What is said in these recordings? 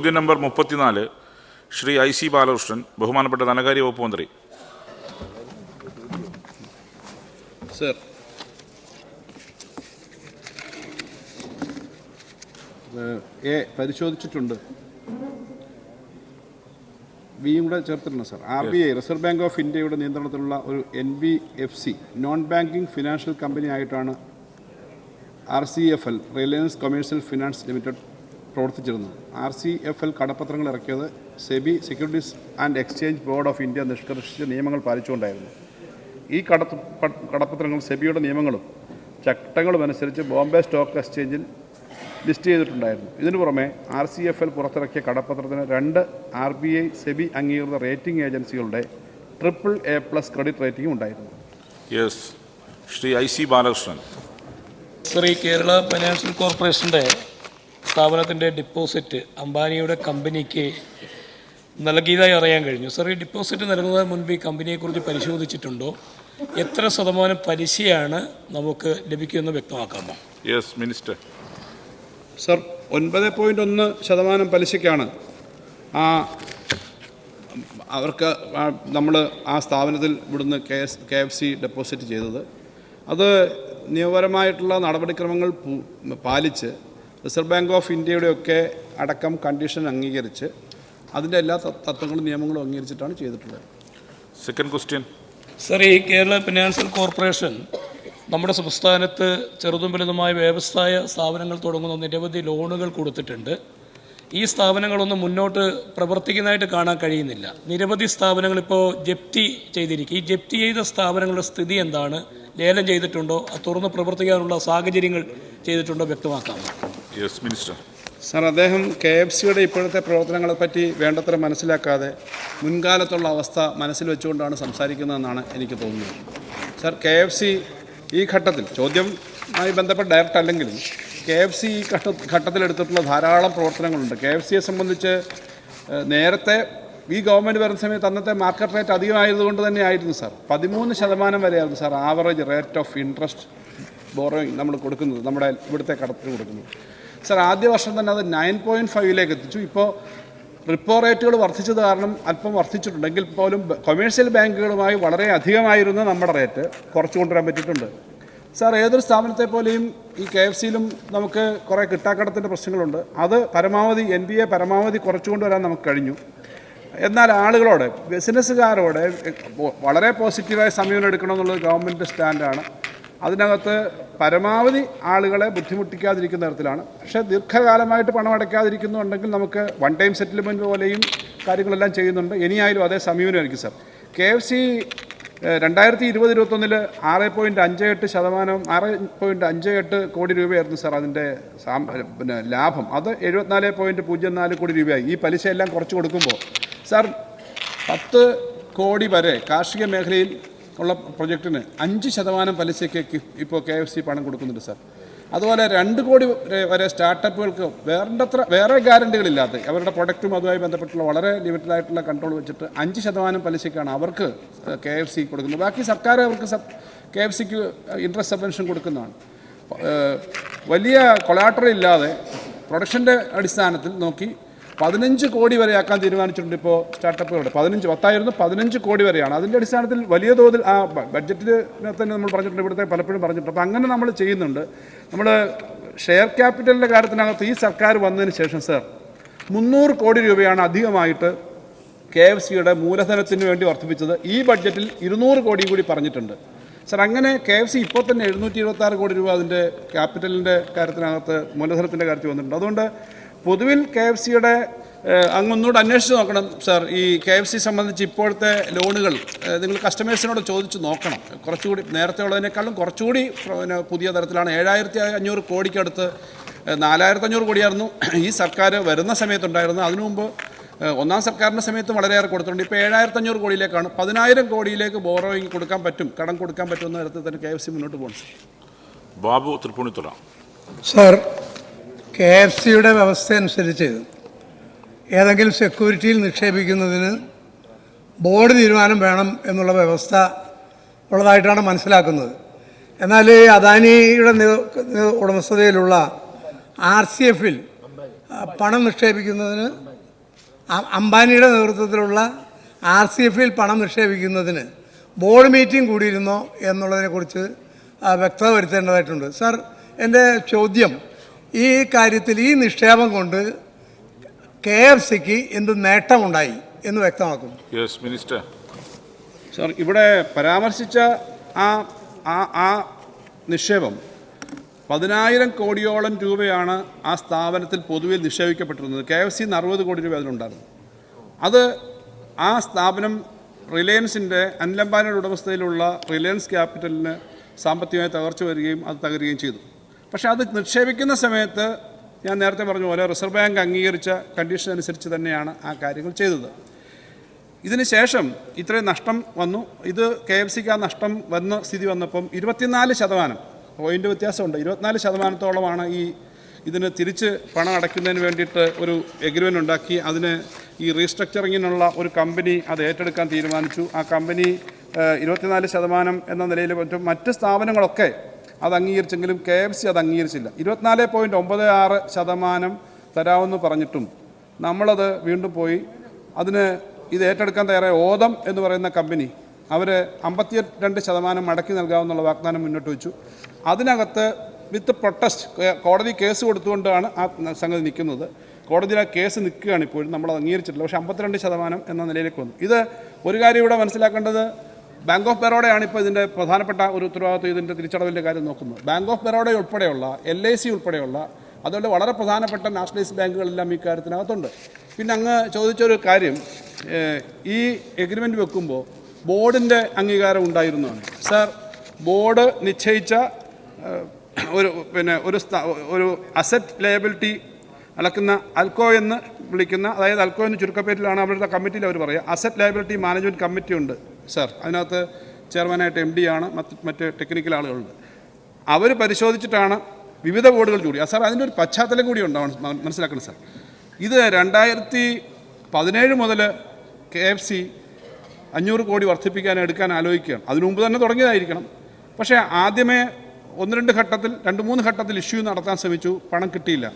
ചോദ്യം നമ്പർ മുപ്പത്തിനാല് Shri I C Balakrishnan ബഹുമാനപ്പെട്ട ധനകാര്യ വകുപ്പ് മന്ത്രി. സർ. എ പരിശോധിച്ചിട്ടുണ്ട്. ബിയും കൂടെ ചേർത്തിട്ടുണ്ട് sir? R B I reserve bank of ഇന്ത്യയുടെ നിയന്ത്രണത്തിലുള്ള ഒരു N B F C non banking financial company ആയിട്ടാണ് R C F L Reliance commercial finance limited പ്രവർത്തിച്ചിരുന്നത് ആർ സി എഫ് എൽ കടപ്പത്രങ്ങൾ ഇറക്കിയത് SEBI securities and exchange board of India നിഷ്കർഷിച്ച നിയമങ്ങൾ പാലിച്ചുകൊണ്ടായിരുന്നു. ഈ കട കടപ്പത്രങ്ങൾ സെബിയുടെ നിയമങ്ങളും ചട്ടങ്ങളും അനുസരിച്ച് ബോംബെ സ്റ്റോക്ക് എക്സ്ചേഞ്ചിൽ ലിസ്റ്റ് ചെയ്തിട്ടുണ്ടായിരുന്നു. ഇതിനു പുറമെ ആർ സി എഫ് എൽ പുറത്തിറക്കിയ കടപ്പത്രത്തിന് രണ്ട് ആർ ബി ഐ സെബി അംഗീകൃത റേറ്റിംഗ് ഏജൻസികളുടെ ട്രിപ്പിൾ എ പ്ലസ് ക്രെഡിറ്റ് റേറ്റിംഗും ഉണ്ടായിരുന്നു. Yes Shri I C Balakrishnan. Shri Kerala financial കോർപ്പറേഷന്റെ സ്ഥാപനത്തിന്റെ ഡിപ്പോസിറ്റ് അംബാനിയുടെ കമ്പനിക്ക് നൽകിയതായി അറിയാൻ കഴിഞ്ഞു. സർ ഈ ഡിപ്പോസിറ്റ് നൽകുന്നതിന് മുൻപ് ഈ കമ്പനിയെക്കുറിച്ച് പരിശോധിച്ചിട്ടുണ്ടോ? എത്ര ശതമാനം പലിശയാണ് നമുക്ക് ലഭിക്കുമെന്ന് വ്യക്തമാക്കാമോ? യെസ് മിനിസ്റ്റർ സർ ഒൻപത് പോയിന്റ് ഒന്ന് ശതമാനം പലിശയ്ക്കാണ്. ആ അവർക്ക് നമ്മൾ ആ സ്ഥാപനത്തിൽ ഇവിടുന്ന് K S K F C deposit ചെയ്തത്. അത് നിയമപരമായിട്ടുള്ള നടപടിക്രമങ്ങൾ പാലിച്ച് റിസർവ് ബാങ്ക് ഓഫ് ഇന്ത്യയുടെയൊക്കെ അടക്കം കണ്ടീഷൻ അംഗീകരിച്ച് അതിന്റെ എല്ലാ തത്വങ്ങളും നിയമങ്ങളും അംഗീകരിച്ചിട്ടാണ് ചെയ്തിട്ടുള്ളത്. സെക്കൻഡ് ക്വസ്റ്റ്യൻ സർ ഈ കേരള ഫിനാൻഷ്യൽ കോർപ്പറേഷൻ നമ്മുടെ സംസ്ഥാനത്ത് ചെറുതും വലുതുമായ വ്യവസായ സ്ഥാപനങ്ങൾ തുടങ്ങുന്ന നിരവധി ലോണുകൾ കൊടുത്തിട്ടുണ്ട്. ഈ സ്ഥാപനങ്ങളൊന്നും മുന്നോട്ട് പ്രവർത്തിക്കുന്നതായിട്ട് കാണാൻ കഴിയുന്നില്ല. നിരവധി സ്ഥാപനങ്ങൾ ഇപ്പോൾ ജപ്തി ചെയ്തിരിക്കും ഈ ജപ്തി ചെയ്ത സ്ഥാപനങ്ങളുടെ സ്ഥിതി എന്താണ്? ലേലം ചെയ്തിട്ടുണ്ടോ? അത് തുറന്ന് പ്രവർത്തിക്കാനുള്ള സാഹചര്യങ്ങൾ ചെയ്തിട്ടുണ്ടോ? വ്യക്തമാക്കാമോ? യെസ് മിനിസ്റ്റർ സാർ അദ്ദേഹം കെ എഫ് സിയുടെ ഇപ്പോഴത്തെ പ്രവർത്തനങ്ങളെ പറ്റി വേണ്ടത്ര മനസ്സിലാക്കാതെ മുൻകാലത്തുള്ള അവസ്ഥ മനസ്സിൽ വെച്ചുകൊണ്ടാണ് സംസാരിക്കുന്നതെന്നാണ് എനിക്ക് തോന്നുന്നത്. സാർ കെ എഫ് സി ഈ ഘട്ടത്തിൽ ചോദ്യവുമായി ബന്ധപ്പെട്ട് ഡയറക്റ്റ് അല്ലെങ്കിലും കെ എഫ് സി ഈ ഘട്ട ഘട്ടത്തിലെടുത്തിട്ടുള്ള ധാരാളം പ്രവർത്തനങ്ങളുണ്ട്. കെ എഫ് സിയെ സംബന്ധിച്ച് നേരത്തെ ഈ ഗവൺമെന്റ് വരുന്ന സമയത്ത് അന്നത്തെ മാർക്കറ്റ് റേറ്റ് അധികമായതുകൊണ്ട് തന്നെ ആയിരുന്നു സാർ പതിമൂന്ന് ശതമാനം വരെയായിരുന്നു sir average rate of interest borrowing നമ്മൾ കൊടുക്കുന്നത് നമ്മുടെ ഇവിടുത്തെ കടത്തിന് കൊടുക്കുന്നത്. സാർ ആദ്യ വർഷം തന്നെ അത് നയൻ പോയിന്റ് ഫൈവിലേക്ക് എത്തിച്ചു. ഇപ്പോൾ റിപ്പോ റേറ്റുകൾ വർദ്ധിച്ചത് കാരണം അല്പം വർദ്ധിച്ചിട്ടുണ്ടെങ്കിൽ പോലും കൊമേഴ്ഷ്യൽ ബാങ്കുകളുമായി വളരെ അധികമായിരുന്നു നമ്മുടെ റേറ്റ് കുറച്ച് കൊണ്ടുവരാൻ പറ്റിയിട്ടുണ്ട്. സാർ ഏതൊരു സ്ഥാപനത്തെ പോലെയും ഈ കെ എഫ് സിയിലും നമുക്ക് കുറേ കിട്ടാക്കടത്തിന്റെ പ്രശ്നങ്ങളുണ്ട്. അത് പരമാവധി എൻ ബി എ പരമാവധി കുറച്ചു കൊണ്ടുവരാൻ നമുക്ക് കഴിഞ്ഞു. എന്നാൽ ആളുകളോട് ബിസിനസ്സുകാരോട് വളരെ പോസിറ്റീവായ സമീപനം എടുക്കണമെന്നുള്ളത് ഗവൺമെന്റ് സ്റ്റാൻഡാണ് അതിനകത്ത് പരമാവധി ആളുകളെ ബുദ്ധിമുട്ടിക്കാതിരിക്കുന്ന തരത്തിലാണ്. പക്ഷേ ദീർഘകാലമായിട്ട് പണം അടയ്ക്കാതിരിക്കുന്നുണ്ടെങ്കിൽ നമുക്ക് വൺ ടൈം സെറ്റിൽമെന്റ് പോലെയും കാര്യങ്ങളെല്ലാം ചെയ്യുന്നുണ്ട്. ഇനിയായാലും അതേ സമീപനമായിരിക്കും സാർ. കെ എഫ് സി രണ്ടായിരത്തി ഇരുപത് ഇരുപത്തൊന്നിൽ ആറ് പോയിന്റ് അഞ്ച് എട്ട് ശതമാനം ആറ് പോയിന്റ് അഞ്ച് എട്ട് കോടി രൂപയായിരുന്നു സാർ അതിന്റെ പിന്നെ ലാഭം. അത് എഴുപത്തിനാല് പോയിന്റ് പൂജ്യം നാല് കോടി രൂപയായി. ഈ പലിശ എല്ലാം കുറച്ച് കൊടുക്കുമ്പോൾ സാർ പത്ത് കോടി വരെ കാർഷിക മേഖലയിൽ ഉള്ള പ്രൊജക്റ്റിന് അഞ്ച് ശതമാനം പലിശയ്ക്ക് ഇപ്പോൾ കെ എഫ് സി പണം കൊടുക്കുന്നുണ്ട് സാർ. അതുപോലെ രണ്ട് കോടി വരെ- സ്റ്റാർട്ടപ്പുകൾക്ക് വേണ്ടത്ര വേറെ ഗ്യാരണ്ടികളില്ലാത്ത അവരുടെ പ്രൊഡക്റ്റും അതുമായി ബന്ധപ്പെട്ടുള്ള വളരെ ലിമിറ്റഡ് ആയിട്ടുള്ള കൺട്രോൾ വെച്ചിട്ട് അഞ്ച് ശതമാനം പലിശയ്ക്കാണ് അവർക്ക് കെ എഫ് സി കൊടുക്കുന്നത്. ബാക്കി സർക്കാർ അവർക്ക് സബ് കെ എഫ് സിക്ക് ഇൻട്രസ്റ്റ് സബ്വെൻഷൻ കൊടുക്കുന്നതാണ്. വലിയ കൊളാട്ടർ ഇല്ലാതെ പ്രൊഡക്ഷന്റെ അടിസ്ഥാനത്തിൽ നോക്കി പതിനഞ്ച് കോടി വരെ ആക്കാൻ തീരുമാനിച്ചിട്ടുണ്ട് ഇപ്പോൾ സ്റ്റാർട്ടപ്പുകളുടെ പതിനഞ്ച് പത്തായിരുന്നു പതിനഞ്ച് കോടി വരെയാണ്. അതിന്റെ അടിസ്ഥാനത്തിൽ വലിയ തോതിൽ ആ ബഡ്ജറ്റിൽ തന്നെ നമ്മൾ പറഞ്ഞിട്ടുണ്ട് ഇവിടുത്തെ പലപ്പോഴും പറഞ്ഞിട്ടുണ്ട്. അപ്പോൾ അങ്ങനെ നമ്മൾ ചെയ്യുന്നുണ്ട്. നമ്മൾ ഷെയർ ക്യാപിറ്റലിന്റെ കാര്യത്തിനകത്ത് ഈ സർക്കാർ വന്നതിന് ശേഷം സാർ മുന്നൂറ് കോടി രൂപയാണ് അധികമായിട്ട് കെ എഫ് സിയുടെ മൂലധനത്തിന് വേണ്ടി വർദ്ധിപ്പിച്ചത്. ഈ ബഡ്ജറ്റിൽ ഇരുന്നൂറ് കോടി കൂടി പറഞ്ഞിട്ടുണ്ട്. സർ അങ്ങനെ കെ എഫ് സി ഇപ്പോൾ തന്നെ എഴുന്നൂറ്റി ഇരുപത്തി കോടി രൂപ അതിന്റെ ക്യാപിറ്റലിന്റെ കാര്യത്തിനകത്ത് മൂലധനത്തിന്റെ കാര്യത്തിൽ വന്നിട്ടുണ്ട്. അതുകൊണ്ട് പൊതുവിൽ കെ എഫ് സിയുടെ അങ്ങൊന്നുകൂടെ അന്വേഷിച്ച് നോക്കണം സാർ. ഈ കെ എഫ് സി സംബന്ധിച്ച് ഇപ്പോഴത്തെ ലോണുകൾ നിങ്ങൾ കസ്റ്റമേഴ്സിനോട് ചോദിച്ച് നോക്കണം. കുറച്ചുകൂടി നേരത്തെ ഉള്ളതിനേക്കാളും കുറച്ചുകൂടി പിന്നെ പുതിയ തരത്തിലാണ്. ഏഴായിരത്തി അഞ്ഞൂറ് കോടിക്കടുത്ത് നാലായിരത്തി അഞ്ഞൂറ് കോടിയായിരുന്നു. ഈ സർക്കാർ വരുന്ന സമയത്തുണ്ടായിരുന്നു അതിനു മുമ്പ് ഒന്നാം സർക്കാരിന്റെ സമയത്തും വളരെയേറെ കൊടുത്തിട്ടുണ്ട്. ഇപ്പോൾ ഏഴായിരത്തി അഞ്ഞൂറ് കോടിയിലേക്കാണ്. പതിനായിരം കോടിയിലേക്ക് ബോറോയിങ് കൊടുക്കാൻ പറ്റും കടം കൊടുക്കാൻ പറ്റുന്ന തരത്തിൽ തന്നെ കെ എഫ് സി മുന്നോട്ട് പോകുന്നു Babu Thrippunithura. Sir K F സിയുടെ വ്യവസ്ഥ അനുസരിച്ച് ഏതെങ്കിലും സെക്യൂരിറ്റിയിൽ നിക്ഷേപിക്കുന്നതിന് ബോർഡ് തീരുമാനം വേണം എന്നുള്ള വ്യവസ്ഥ ഉള്ളതായിട്ടാണ് മനസ്സിലാക്കുന്നത്. എന്നാൽ അദാനിയുടെ ഉടമസ്ഥതയിലുള്ള ആർ സി എഫിൽ പണം നിക്ഷേപിക്കുന്നതിന് അംബാനിയുടെ നേതൃത്വത്തിലുള്ള ആർ സി എഫിൽ പണം നിക്ഷേപിക്കുന്നതിന് ബോർഡ് മീറ്റിംഗ് കൂടിയിരുന്നോ എന്നുള്ളതിനെക്കുറിച്ച് വ്യക്തത വരുത്തേണ്ടതായിട്ടുണ്ട്. സാർ എന്റെ ചോദ്യം ഈ കാര്യത്തിൽ ഈ നിക്ഷേപം കൊണ്ട് കെ എഫ് സിക്ക് എന്ത് നേട്ടമുണ്ടായി എന്ന് വ്യക്തമാക്കും യെസ് മിനിസ്റ്റർ സാർ ഇവിടെ പരാമർശിച്ച ആ ആ ആ നിക്ഷേപം പതിനായിരം കോടിയോളം രൂപയാണ് ആ സ്ഥാപനത്തിൽ പൊതുവിൽ നിക്ഷേപിക്കപ്പെട്ടിരുന്നത്. കെ എഫ് സിന്ന് അറുപത് കോടി രൂപ അതിലുണ്ടായിരുന്നു. അത് ആ സ്ഥാപനം റിലയൻസിന്റെ അനിലംബാനയുടെ ഉടമസ്ഥതയിലുള്ള റിലയൻസ് ക്യാപിറ്റലിന് സാമ്പത്തികമായി തകർച്ച വരികയും അത് തകരുകയും ചെയ്തു. പക്ഷേ അത് നിക്ഷേപിക്കുന്ന സമയത്ത് ഞാൻ നേരത്തെ പറഞ്ഞ പോലെ റിസർവ് ബാങ്ക് അംഗീകരിച്ച കണ്ടീഷൻ അനുസരിച്ച് തന്നെയാണ് ആ കാര്യങ്ങൾ ചെയ്തത്. ഇതിന് ശേഷം ഇത്രയും നഷ്ടം വന്നു. ഇത് കെ എഫ് സിക്ക് ആ നഷ്ടം വന്ന സ്ഥിതി വന്നപ്പം ഇരുപത്തിനാല് ശതമാനം പോയിന്റ് വ്യത്യാസമുണ്ട്. ഇരുപത്തിനാല് ശതമാനത്തോളമാണ് ഈ ഇതിന് തിരിച്ച് പണം അടയ്ക്കുന്നതിന് വേണ്ടിയിട്ട് ഒരു എഗ്രിമെന്റ് ഉണ്ടാക്കി. അതിന് ഈ റീസ്ട്രക്ചറിങ്ങിനുള്ള ഒരു കമ്പനി അത് ഏറ്റെടുക്കാൻ തീരുമാനിച്ചു. ആ കമ്പനി ഇരുപത്തിനാല് ശതമാനം എന്ന നിലയിൽ മറ്റും മറ്റ് സ്ഥാപനങ്ങളൊക്കെ അത് അംഗീകരിച്ചെങ്കിലും കെ എഫ് സി അത് അംഗീകരിച്ചില്ല. ഇരുപത്തിനാല് പോയിന്റ് ഒമ്പത് ആറ് ശതമാനം തരാമെന്ന് പറഞ്ഞിട്ടും നമ്മളത് വീണ്ടും പോയി. അതിന് ഇത് ഏറ്റെടുക്കാൻ തയ്യാറായ ഓതം എന്ന് പറയുന്ന കമ്പനി അവർ അമ്പത്തി രണ്ട് ശതമാനം മടക്കി നൽകാമെന്നുള്ള വാഗ്ദാനം മുന്നോട്ട് വെച്ചു. അതിനകത്ത് വിത്ത് പ്രൊട്ടസ്റ്റ് കോടതി കേസ് കൊടുത്തുകൊണ്ടാണ് ആ സംഗതി നിൽക്കുന്നത്. കോടതിയിൽ ആ കേസ് നിൽക്കുകയാണ് ഇപ്പോഴും. നമ്മൾ അംഗീകരിച്ചിട്ടില്ല. പക്ഷേ അമ്പത്തിരണ്ട് ശതമാനം എന്ന നിലയിലേക്ക് വന്നു. ഇത് ഒരു കാര്യം ഇവിടെ മനസ്സിലാക്കേണ്ടത് ബാങ്ക് ഓഫ് ബറോഡയാണ് ഇപ്പോൾ ഇതിന്റെ പ്രധാനപ്പെട്ട ഒരു ഉത്തരവാദിത്വം ഇതിന്റെ തിരിച്ചടവിന്റെ കാര്യം നോക്കുന്നത്. ബാങ്ക് ഓഫ് ബറോഡ ഉൾപ്പെടെയുള്ള എൽ ഐ സി ഉൾപ്പെടെയുള്ള അതുകൊണ്ട് വളരെ പ്രധാനപ്പെട്ട നാഷണലൈസ്ഡ് ബാങ്കുകളെല്ലാം ഈ കാര്യത്തിനകത്തുണ്ട്. പിന്നെ അങ്ങ് ചോദിച്ചൊരു കാര്യം ഈ എഗ്രിമെന്റ് വെക്കുമ്പോൾ ബോർഡിന്റെ അംഗീകാരം ഉണ്ടായിരുന്നതാണ്. സാർ ബോർഡ് നിശ്ചയിച്ച ഒരു പിന്നെ ഒരു ഒരു അസറ്റ് ലയബിലിറ്റി അളക്കുന്ന അൽക്കോ എന്ന് വിളിക്കുന്ന അതായത് അൽക്കോ എന്ന് ചുരുക്കപ്പേരിലാണ് അവരുടെ കമ്മിറ്റിയിൽ അവർ പറയുക. അസറ്റ് ലയബിലിറ്റി മാനേജ്മെന്റ് കമ്മിറ്റി ഉണ്ട്. സാർ അതിനകത്ത് ചെയർമാനായിട്ട് എം ഡി ആണ് മറ്റ് മറ്റ് ടെക്നിക്കൽ ആളുകളുണ്ട്. അവർ പരിശോധിച്ചിട്ടാണ് വിവിധ ബോർഡുകൾ കൂടി സാർ അതിന്റെ ഒരു പശ്ചാത്തലം കൂടി ഉണ്ടാവണം മനസ്സിലാക്കണം സാർ. ഇത് രണ്ടായിരത്തി പതിനേഴ് മുതൽ കെ എഫ് സി അഞ്ഞൂറ് കോടി വർദ്ധിപ്പിക്കാൻ എടുക്കാൻ ആലോചിക്കുകയാണ്. അതിനു മുമ്പ് തന്നെ തുടങ്ങിയതായിരിക്കണം. പക്ഷേ ആദ്യമേ ഒന്ന് രണ്ട് ഘട്ടത്തിൽ രണ്ട് മൂന്ന് ഘട്ടത്തിൽ ഇഷ്യൂ നടത്താൻ ശ്രമിച്ചു പണം കിട്ടിയില്ല.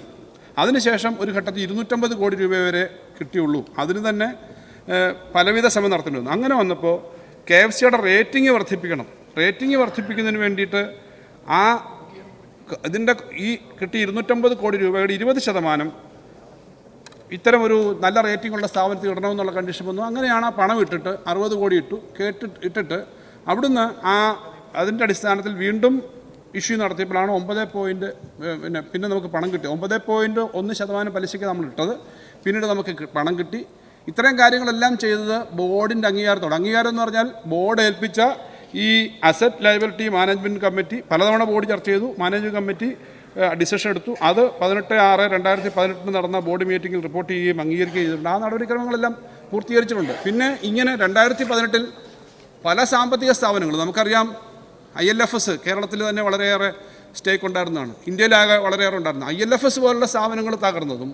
അതിനുശേഷം ഒരു ഘട്ടത്തിൽ ഇരുന്നൂറ്റമ്പത് കോടി രൂപ വരെ കിട്ടിയുള്ളൂ. അതിന് തന്നെ പലവിധ ശ്രമം നടത്തേണ്ടി വന്നു അങ്ങനെ വന്നപ്പോൾ കെ എഫ് സിയുടെ റേറ്റിംഗ് വർദ്ധിപ്പിക്കണം. റേറ്റിംഗ് വർദ്ധിപ്പിക്കുന്നതിന് വേണ്ടിയിട്ട് ആ ഇതിന്റെ ഈ കിട്ടിയ ഇരുന്നൂറ്റമ്പത് കോടി രൂപയുടെ ഇരുപത് ശതമാനം ഇത്തരം ഒരു നല്ല റേറ്റിംഗ് ഉള്ള സ്ഥാപനത്തിൽ ഇടണമെന്നുള്ള കണ്ടീഷൻ വന്നു. അങ്ങനെയാണ് ആ പണം ഇട്ടിട്ട് അറുപത് കോടി ഇട്ടു. കേട്ട് ഇട്ടിട്ട് അവിടുന്ന് ആ അതിന്റെ അടിസ്ഥാനത്തിൽ വീണ്ടും ഇഷ്യൂ നടത്തിയപ്പോഴാണ് ഒമ്പത് പോയിന്റ് പിന്നെ പിന്നെ നമുക്ക് പണം കിട്ടി. ഒമ്പത് പോയിന്റ് ഒന്ന് ശതമാനം പലിശയ്ക്ക് നമ്മൾ ഇട്ടത്. പിന്നീട് നമുക്ക് പണം കിട്ടി. ഇത്രയും കാര്യങ്ങളെല്ലാം ചെയ്തത് ബോർഡിന്റെ അംഗീകാരത്തോടെ. അംഗീകാരം എന്ന് പറഞ്ഞാൽ ബോർഡ് ഏൽപ്പിച്ച ഈ അസറ്റ് ലയബിലിറ്റി മാനേജ്മെന്റ് കമ്മിറ്റി പലതവണ ബോർഡ് ചർച്ച ചെയ്തു. മാനേജ്മെന്റ് കമ്മിറ്റി ഡിസിഷൻ എടുത്തു. അത് പതിനെട്ട് ആറ് രണ്ടായിരത്തി പതിനെട്ടിന് നടന്ന ബോർഡ് മീറ്റിംഗിൽ റിപ്പോർട്ട് ചെയ്യുകയും അംഗീകരിക്കുകയും ചെയ്തിട്ടുണ്ട്. ആ നടപടിക്രമങ്ങളെല്ലാം പൂർത്തീകരിച്ചിട്ടുണ്ട്. പിന്നെ ഇങ്ങനെ രണ്ടായിരത്തി പതിനെട്ടിൽ പല സാമ്പത്തിക സ്ഥാപനങ്ങളും നമുക്കറിയാം ഐ എൽ എഫ് എസ് കേരളത്തിൽ തന്നെ വളരെയേറെ സ്റ്റേക്ക് ഉണ്ടായിരുന്നതാണ്. ഇന്ത്യയിലാകെ വളരെയേറെ ഉണ്ടായിരുന്നു. ഐ എൽ എഫ് എസ് പോലുള്ള സ്ഥാപനങ്ങൾ തകർന്നതും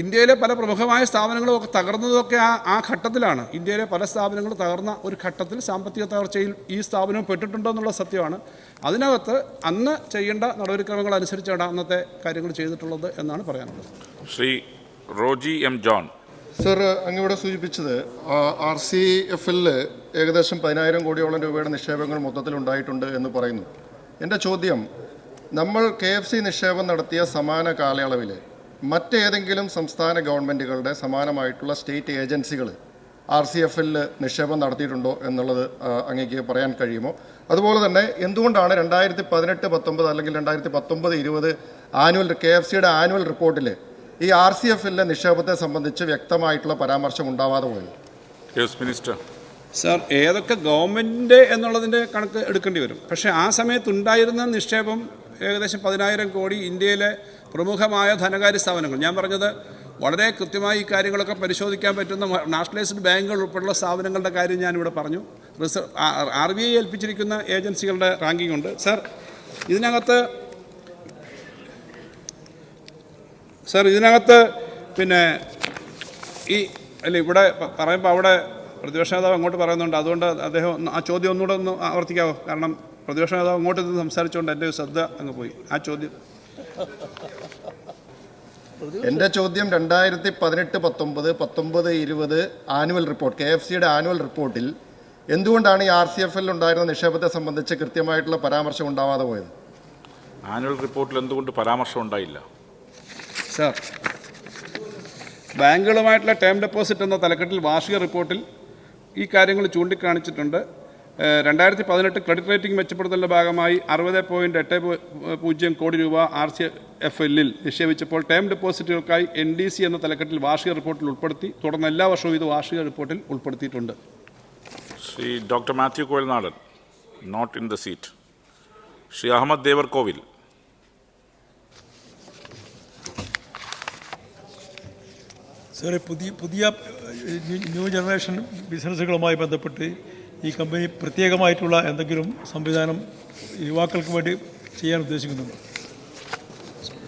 ഇന്ത്യയിലെ പല പ്രമുഖമായ സ്ഥാപനങ്ങളും ഒക്കെ തകർന്നതൊക്കെ ആ ആ ഘട്ടത്തിലാണ്. ഇന്ത്യയിലെ പല സ്ഥാപനങ്ങളും തകർന്ന ഒരു ഘട്ടത്തിൽ സാമ്പത്തിക തകർച്ചയിൽ ഈ സ്ഥാപനം പെട്ടിട്ടുണ്ടോ എന്നുള്ള സത്യമാണ്. അതിനകത്ത് അന്ന് ചെയ്യേണ്ട നടപടിക്രമങ്ങൾ അനുസരിച്ചാണ് അന്നത്തെ കാര്യങ്ങൾ ചെയ്തിട്ടുള്ളത് എന്നാണ് പറയാനുള്ളത്. Shri Roji M John. Sir അങ്ങിവിടെ സൂചിപ്പിച്ചത് ആർ സി എഫിൽ ഏകദേശം പതിനായിരം കോടിയോളം രൂപയുടെ നിക്ഷേപങ്ങൾ മൊത്തത്തിൽ ഉണ്ടായിട്ടുണ്ട് എന്ന് പറയുന്നു. എന്റെ ചോദ്യം നമ്മൾ കെ എഫ് സി നിക്ഷേപം നടത്തിയ സമാന കാലയളവിൽ മറ്റേതെങ്കിലും സംസ്ഥാന ഗവൺമെന്റുകളുടെ സമാനമായിട്ടുള്ള സ്റ്റേറ്റ് ഏജൻസികൾ ആർ സി എഫിൽ നിക്ഷേപം നടത്തിയിട്ടുണ്ടോ എന്നുള്ളത് അങ്ങേക്ക് പറയാൻ കഴിയുമോ? അതുപോലെ തന്നെ എന്തുകൊണ്ടാണ് രണ്ടായിരത്തി പതിനെട്ട് പത്തൊമ്പത് അല്ലെങ്കിൽ രണ്ടായിരത്തി പത്തൊമ്പത് ഇരുപത് ആനുവൽ കെ എഫ് സിയുടെ ആനുവൽ റിപ്പോർട്ടിൽ ഈ ആർ സി എഫിലെ നിക്ഷേപത്തെ സംബന്ധിച്ച് വ്യക്തമായിട്ടുള്ള പരാമർശം ഉണ്ടാവാതെ പോയത്? മിനിസ്റ്റർ. സാർ ഏതൊക്കെ ഗവൺമെന്റ് എന്നുള്ളതിന്റെ കണക്ക് എടുക്കേണ്ടി വരും. പക്ഷേ ആ സമയത്ത് ഉണ്ടായിരുന്ന നിക്ഷേപം ഏകദേശം പതിനായിരം കോടി ഇന്ത്യയിലെ പ്രമുഖമായ ധനകാര്യ സ്ഥാപനങ്ങൾ. ഞാൻ പറഞ്ഞത് വളരെ കൃത്യമായി ഈ കാര്യങ്ങളൊക്കെ പരിശോധിക്കാൻ പറ്റുന്ന നാഷണലൈസ്ഡ് ബാങ്കുകൾ ഉൾപ്പെടെയുള്ള സ്ഥാപനങ്ങളുടെ കാര്യം ഞാനിവിടെ പറഞ്ഞു. റിസർവ് ആർ ബി ഐ ഏൽപ്പിച്ചിരിക്കുന്ന ഏജൻസികളുടെ റാങ്കിംഗ് ഉണ്ട്. സർ ഇതിനകത്ത് സർ ഇതിനകത്ത് പിന്നെ ഈ അല്ല ഇവിടെ പറയുമ്പോൾ അവിടെ പ്രതിപക്ഷ നേതാവ് അങ്ങോട്ട് പറയുന്നുണ്ട്. അതുകൊണ്ട് അദ്ദേഹം ആ ചോദ്യം ഒന്നുകൂടെ ഒന്ന് ആവർത്തിക്കാവോ? കാരണം പ്രതിപക്ഷ നേതാവ് അങ്ങോട്ട് നിന്ന് സംസാരിച്ചുകൊണ്ട് എന്റെ ഒരു ശ്രദ്ധ അങ്ങ് പോയി. ആ ചോദ്യം. എന്റെ ചോദ്യം രണ്ടായിരത്തി പതിനെട്ട് പത്തൊമ്പത് പത്തൊമ്പത് ഇരുപത് ആനുവൽ റിപ്പോർട്ട് കെ എഫ് സിയുടെ ആനുവൽ റിപ്പോർട്ടിൽ എന്തുകൊണ്ടാണ് ഈ ആർ സി എഫ് എല്ലിൽ ഉണ്ടായിരുന്ന നിക്ഷേപത്തെ സംബന്ധിച്ച് കൃത്യമായിട്ടുള്ള പരാമർശം ഉണ്ടാവാതെ പോയത്? ആനുവൽ റിപ്പോർട്ടിൽ എന്തുകൊണ്ട് പരാമർശം ഉണ്ടായില്ല? സാർ ബാങ്കുകളുമായിട്ടുള്ള ടേം ഡെപ്പോസിറ്റ് എന്ന തലക്കെട്ടിൽ വാർഷിക റിപ്പോർട്ടിൽ ഈ കാര്യങ്ങൾ ചൂണ്ടിക്കാണിച്ചിട്ടുണ്ട്. രണ്ടായിരത്തി പതിനെട്ട് ക്രെഡിറ്റ് റേറ്റിംഗ് മെച്ചപ്പെടുത്തലിന്റെ ഭാഗമായി അറുപത് പോയിന്റ് എട്ട് പൂജ്യം കോടി രൂപ ആർ സി എഫ് എല്ലിൽ നിക്ഷേപിച്ചപ്പോൾ ടേം ഡെപ്പോസിറ്റുകൾക്കായി എൻ ഡി സി എന്ന തലക്കെട്ടിൽ വാർഷിക റിപ്പോർട്ടിൽ ഉൾപ്പെടുത്തി. തുടർന്ന് എല്ലാ വർഷവും ഇത് വാർഷിക റിപ്പോർട്ടിൽ ഉൾപ്പെടുത്തിയിട്ടുണ്ട്. Shri doctor Mathew Kuzhalnadan not in the seat. Shri Ahammad Devarkovil. സാറേ പുതിയ പുതിയ ന്യൂ ജനറേഷൻ ബിസിനസ്സുകളുമായി ബന്ധപ്പെട്ട് ഈ കമ്പനി പ്രത്യേകമായിട്ടുള്ള എന്തെങ്കിലും സംവിധാനം യുവാക്കൾക്ക് വേണ്ടി ചെയ്യാൻ ഉദ്ദേശിക്കുന്നുണ്ട്?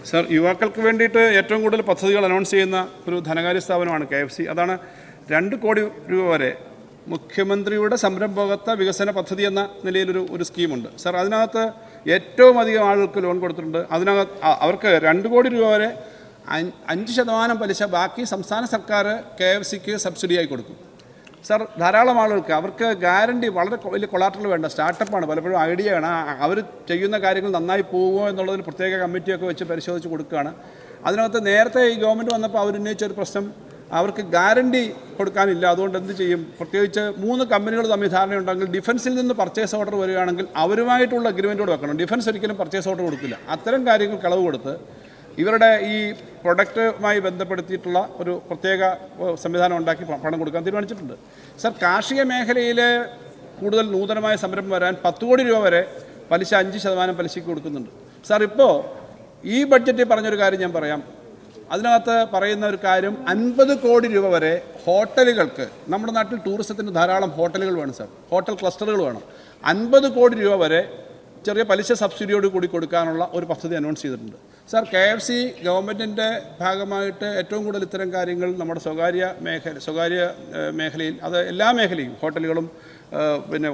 സർ യുവാക്കൾക്ക് വേണ്ടിയിട്ട് ഏറ്റവും കൂടുതൽ പദ്ധതികൾ അനൗൺസ് ചെയ്യുന്ന ഒരു ധനകാര്യ സ്ഥാപനമാണ് കെ എഫ് സി. അതാണ് രണ്ട് കോടി രൂപ വരെ മുഖ്യമന്ത്രിയുടെ സംരംഭകത്വ വികസന പദ്ധതി എന്ന നിലയിലൊരു ഒരു സ്കീമുണ്ട്. സർ അതിനകത്ത് ഏറ്റവും അധികം ആളുകൾക്ക് ലോൺ കൊടുത്തിട്ടുണ്ട്. അതിനകത്ത് അവർക്ക് രണ്ട് കോടി രൂപ വരെ അഞ്ച് ശതമാനം പലിശ ബാക്കി സംസ്ഥാന സർക്കാർ കെ എഫ് സിക്ക് സബ്സിഡിയായി കൊടുക്കും. സാർ ധാരാളം ആളുകൾക്ക് അവർക്ക് ഗ്യാരണ്ടി വളരെ വലിയ കൊളാറ്ററൽ വേണ്ട സ്റ്റാർട്ടപ്പാണ് പലപ്പോഴും ഐഡിയ ആണ്. അവർ ചെയ്യുന്ന കാര്യങ്ങൾ നന്നായി പോകുമോ എന്നുള്ളതിന് പ്രത്യേക കമ്മിറ്റിയൊക്കെ വെച്ച് പരിശോധിച്ച് കൊടുക്കുകയാണ്. അതിനകത്ത് നേരത്തെ ഈ ഗവൺമെന്റ് വന്നപ്പോൾ അവർ ഉന്നയിച്ച ഒരു പ്രശ്നം അവർക്ക് ഗ്യാരണ്ടി കൊടുക്കാനില്ല. അതുകൊണ്ട് എന്ത് ചെയ്യും? പ്രത്യേകിച്ച് മൂന്ന് കമ്പനികൾ തമ്മിൽ ധാരണയുണ്ടെങ്കിൽ ഡിഫൻസിൽ നിന്ന് പർച്ചേസ് ഓർഡർ വരികയാണെങ്കിൽ അവരുമായിട്ടുള്ള അഗ്രിമെന്റോട് വെക്കണം. ഡിഫൻസ് ഒരിക്കലും പർച്ചേസ് ഓർഡർ കൊടുക്കില്ല. അത്തരം കാര്യങ്ങൾ കളവ് കൊടുത്ത് ഇവരുടെ ഈ പ്രൊഡക്റ്റുമായി ബന്ധപ്പെടുത്തിയിട്ടുള്ള ഒരു പ്രത്യേക സംവിധാനം ഉണ്ടാക്കി പണം കൊടുക്കാൻ തീരുമാനിച്ചിട്ടുണ്ട്. സർ കാർഷിക മേഖലയിൽ കൂടുതൽ നൂതനമായ സംരംഭം വരാൻ പത്ത് കോടി രൂപ വരെ പലിശ അഞ്ച് ശതമാനം പലിശയ്ക്ക് കൊടുക്കുന്നുണ്ട്. സാർ ഇപ്പോൾ ഈ ബഡ്ജറ്റിൽ പറഞ്ഞൊരു കാര്യം ഞാൻ പറയാം. അതിനകത്ത് പറയുന്ന ഒരു കാര്യം അൻപത് കോടി രൂപ വരെ ഹോട്ടലുകൾക്ക് നമ്മുടെ നാട്ടിൽ ടൂറിസത്തിന് ധാരാളം ഹോട്ടലുകൾ വേണം സാർ. ഹോട്ടൽ ക്ലസ്റ്ററുകൾ വേണം. അൻപത് കോടി രൂപ വരെ ചെറിയ പലിശ സബ്സിഡിയോട് കൂടി കൊടുക്കാനുള്ള ഒരു പദ്ധതി അനൗൺസ് ചെയ്തിട്ടുണ്ട്. സാർ കെ എഫ് സി ഗവൺമെന്റിന്റെ ഭാഗമായിട്ട് ഏറ്റവും കൂടുതൽ ഇത്തരം കാര്യങ്ങൾ നമ്മുടെ സ്വകാര്യ മേഖല സ്വകാര്യ മേഖലയിൽ അത് എല്ലാ മേഖലയും ഹോട്ടലുകളും പിന്നെ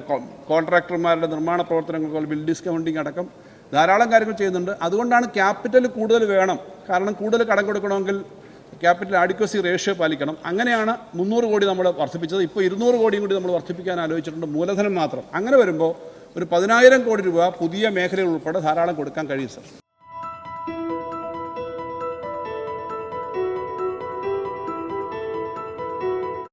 കോൺട്രാക്ടർമാരുടെ നിർമ്മാണ പ്രവർത്തനങ്ങൾ ബിൽ ഡിസ്കൗണ്ടിങ് അടക്കം ധാരാളം കാര്യങ്ങൾ ചെയ്യുന്നുണ്ട്. അതുകൊണ്ടാണ് ക്യാപിറ്റൽ കൂടുതൽ വേണം. കാരണം കൂടുതൽ കടം കൊടുക്കണമെങ്കിൽ ക്യാപിറ്റൽ ആഡിക്വസി റേഷ്യോ പാലിക്കണം. അങ്ങനെയാണ് മുന്നൂറ് കോടി നമ്മൾ വർദ്ധിപ്പിച്ചത്. ഇപ്പോൾ ഇരുന്നൂറ് കോടിയും കൂടി നമ്മൾ വർദ്ധിപ്പിക്കാൻ ആലോചിച്ചിട്ടുണ്ട്. മൂലധനം മാത്രം. അങ്ങനെ വരുമ്പോൾ ഒരു പതിനായിരം കോടി രൂപ പുതിയ മേഖലകൾ ഉൾപ്പെടെ ധാരാളം കൊടുക്കാൻ കഴിയും സർ.